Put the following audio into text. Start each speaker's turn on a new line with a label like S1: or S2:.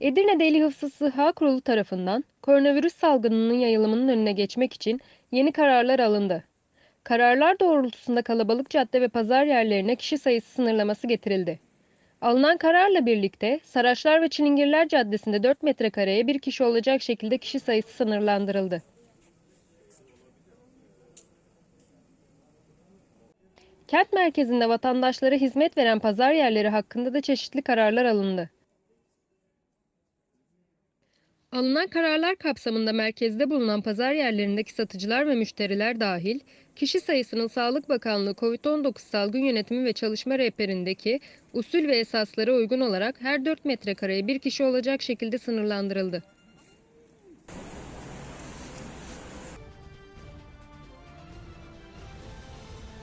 S1: Edirne Deli Hıfzı Sıha Kurulu tarafından koronavirüs salgınının yayılımının önüne geçmek için yeni kararlar alındı. Kararlar doğrultusunda kalabalık cadde ve pazar yerlerine kişi sayısı sınırlaması getirildi. Alınan kararla birlikte Saraçlar ve Çilingirler Caddesi'nde 4 metrekareye bir kişi olacak şekilde kişi sayısı sınırlandırıldı. Kent merkezinde vatandaşlara hizmet veren pazar yerleri hakkında da çeşitli kararlar alındı. Alınan kararlar kapsamında merkezde bulunan pazar yerlerindeki satıcılar ve müşteriler dahil, kişi sayısının Sağlık Bakanlığı COVID-19 Salgın Yönetimi ve Çalışma Rehberindeki usul ve esaslara uygun olarak her 4 metrekareye bir kişi olacak şekilde sınırlandırıldı.